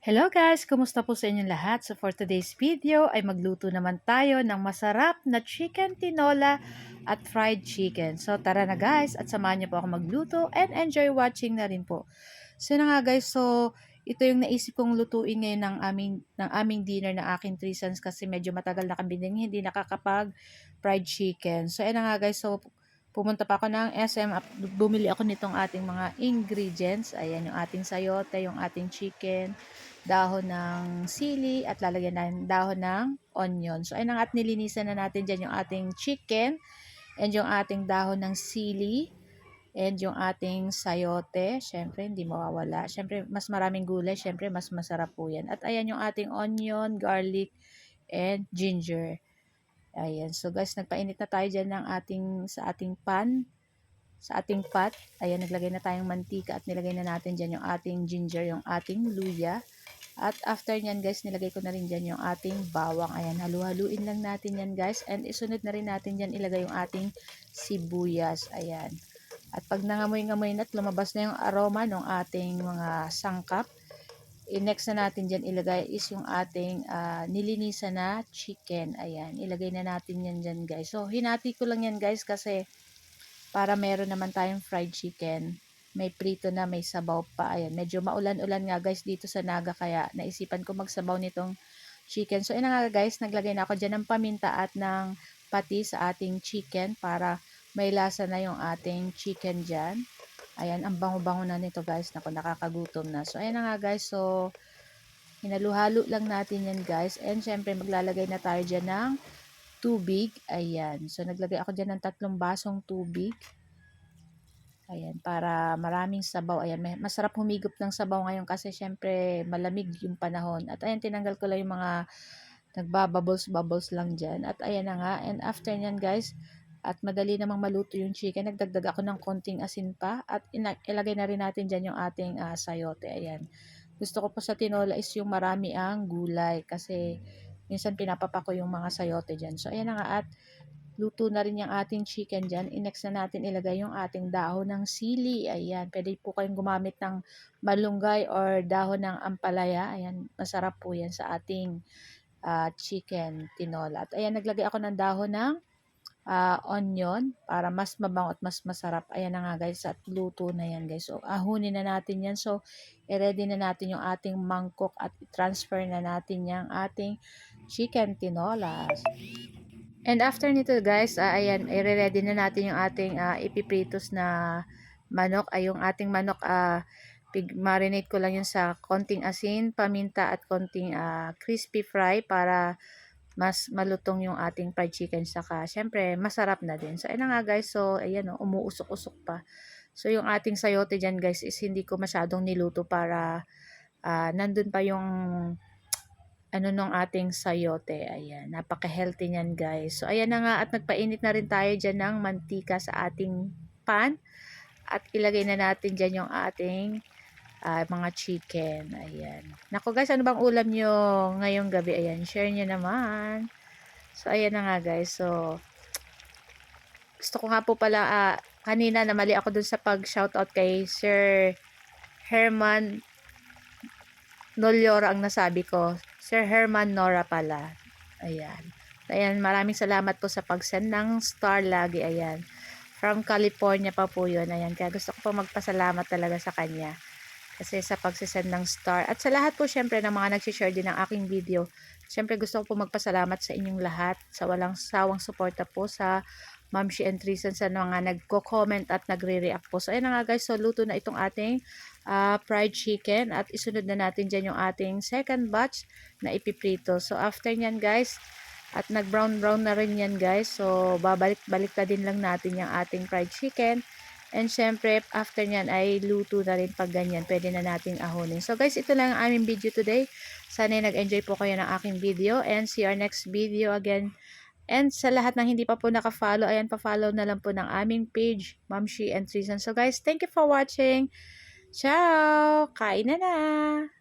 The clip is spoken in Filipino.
Hello guys! Kumusta po sa inyong lahat? So for today's video ay magluto naman tayo ng masarap na chicken tinola at fried chicken. So tara na guys at samahan niyo po ako magluto and enjoy watching na rin po. So na nga guys, so ito yung naisip kong lutuin ngayon ng aming, ng aming dinner ng aking three sons kasi medyo matagal na kami din hindi nakakapag fried chicken. So ayun na nga guys, so pumunta pa ako ng SM bumili ako nitong ating mga ingredients. Ayan yung ating sayote, yung ating chicken, dahon ng sili at lalagyan na dahon ng onion. So, ayun at nilinisan na natin dyan yung ating chicken and yung ating dahon ng sili and yung ating sayote. Siyempre, hindi mawawala. Siyempre, mas maraming gulay. Siyempre, mas masarap po yan. At ayan yung ating onion, garlic, and ginger. Ayan. So, guys, nagpainit na tayo dyan ng ating, sa ating pan sa ating pot. Ayan, naglagay na tayong mantika at nilagay na natin dyan yung ating ginger, yung ating luya. At after nyan guys, nilagay ko na rin dyan yung ating bawang. Ayan, halu-haluin lang natin yan guys. And isunod na rin natin dyan ilagay yung ating sibuyas. Ayan. At pag nangamoy-ngamoy na at lumabas na yung aroma ng ating mga sangkap, i-next na natin dyan ilagay is yung ating uh, nilinisan na chicken. Ayan, ilagay na natin yan dyan guys. So, hinati ko lang yan guys kasi para meron naman tayong fried chicken may prito na, may sabaw pa. Ayan, medyo maulan-ulan nga guys dito sa Naga kaya naisipan ko magsabaw nitong chicken. So, ina nga guys, naglagay na ako dyan ng paminta at ng pati sa ating chicken para may lasa na yung ating chicken dyan. Ayan, ang bango-bango na nito guys. Naku, nakakagutom na. So, ayan na nga guys. So, hinaluhalo lang natin yan guys. And syempre, maglalagay na tayo dyan ng tubig. Ayan. So, naglagay ako dyan ng tatlong basong tubig. Ayan, para maraming sabaw. Ayan, masarap humigop ng sabaw ngayon kasi syempre malamig yung panahon. At ayan, tinanggal ko lang yung mga nagbabubbles-bubbles lang dyan. At ayan na nga. And after nyan guys, at madali namang maluto yung chicken. Nagdagdag ako ng konting asin pa. At ilagay na rin natin dyan yung ating uh, sayote. Ayan. Gusto ko po sa tinola is yung marami ang gulay. Kasi minsan pinapapa ko yung mga sayote dyan. So ayan na nga. At Luto na rin yung ating chicken dyan. I-next na natin ilagay yung ating dahon ng sili. Ayan, pwede po kayong gumamit ng malunggay or dahon ng ampalaya. Ayan, masarap po yan sa ating uh, chicken tinola. At ayan, naglagay ako ng dahon ng uh, onion para mas mabango at mas masarap. Ayan na nga guys, at luto na yan guys. So, ahunin na natin yan. So, i-ready na natin yung ating mangkok at transfer na natin yung ating chicken tinolas. And after nito guys, uh, ayan, i-ready na natin yung ating uh, ipipritos na manok. Ay yung ating manok, uh, pig marinate ko lang yun sa konting asin, paminta at konting uh, crispy fry para mas malutong yung ating fried chicken. Saka, syempre, masarap na din. So, ayan nga guys. So, ayan o, umuusok-usok pa. So, yung ating sayote dyan guys is hindi ko masyadong niluto para uh, nandun pa yung ano nung ating sayote. Ayan, napaka-healthy niyan guys. So ayan na nga at nagpainit na rin tayo dyan ng mantika sa ating pan. At ilagay na natin dyan yung ating uh, mga chicken. Ayan. Nako guys, ano bang ulam nyo ngayong gabi? Ayan, share nyo naman. So ayan na nga guys. So gusto ko nga po pala uh, kanina namali ako dun sa pag-shoutout kay Sir Herman Nolyora ang nasabi ko. Sir Herman Nora pala. Ayan. Ayan, maraming salamat po sa pag-send ng star lagi. Ayan. From California pa po yun. Ayan. Kaya gusto ko po magpasalamat talaga sa kanya. Kasi sa pagsisend ng star. At sa lahat po syempre ng mga nagsishare din ng aking video. Syempre gusto ko po magpasalamat sa inyong lahat. Sa walang sawang suporta po sa Mamshi and Trison sa mga nagko-comment at nagre-react po. So, ayan na nga guys. So, luto na itong ating uh, fried chicken. At isunod na natin dyan yung ating second batch na ipiprito. So, after nyan guys, at nag-brown-brown na rin yan guys. So, babalik-balik na din lang natin yung ating fried chicken. And syempre, after nyan ay luto na rin pag ganyan. Pwede na nating ahonin. So guys, ito lang ang aming video today. Sana nag-enjoy po kayo ng aking video. And see our next video again And sa lahat ng hindi pa po naka-follow, ayan, pa-follow na lang po ng aming page, Mamshi and Treason. So guys, thank you for watching. Ciao! Kain na na!